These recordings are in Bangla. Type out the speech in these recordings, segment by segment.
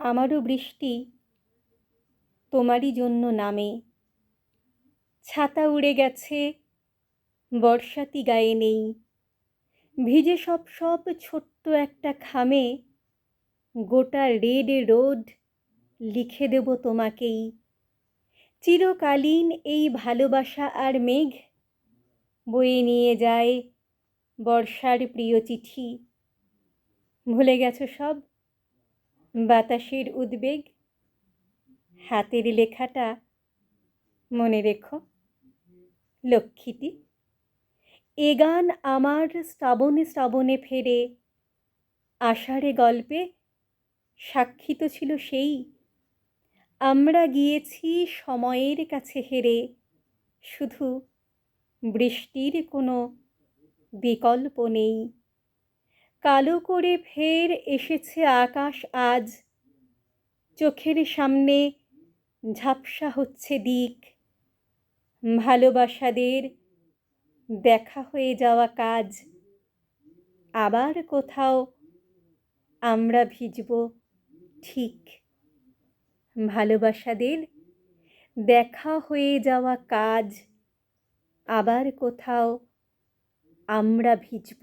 আমারও বৃষ্টি তোমারই জন্য নামে। ছাতা উড়ে গেছে, বর্ষাতি গায়ে নেই। ভিজে সব সব ছোট্ট একটা খামে, গোটা রেড রোড লিখে দেব তোমাকেই। চিরকালীন এই ভালোবাসা আর মেঘ বয়ে নিয়ে যায় বর্ষার প্রিয় চিঠি। ভুলে গেছো সব? বাতাসের উদ্বেগ। হাতের লেখাটা মনে রেখো। লক্ষ্মীটি, এ গান আমার শ্রাবণে শ্রাবণে ফেরে। আষাঢ়ে গল্পে সাক্ষিত ছিল সেই। আমরা গিয়েছি সময়ের কাছে হেরে। শুধু বৃষ্টির কোনো বিকল্প নেই। কালো করে ফের এসেছে আকাশ আজ। চোখের সামনে ঝাপসা হচ্ছে দিক। ভালোবাসাদের দেখা হয়ে যাওয়া কাজ। আবার কোথাও আমরা ভিজব ঠিক। ভালোবাসাদের দেখা হয়ে যাওয়া কাজ। আবার কোথাও আমরা ভিজব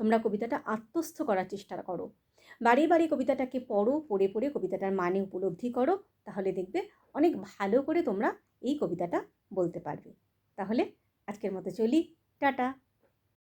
তোমরা কবিতাটা আত্মস্থ করার চেষ্টা করো। বারে বারে কবিতাটাকে পড়ো, পড়ে পড়ে কবিতাটার মানে উপলব্ধি করো, তাহলে দেখবে অনেক ভালো করে তোমরা এই কবিতাটা বলতে পারবে। তাহলে আজকের মতো চলি, টাটা।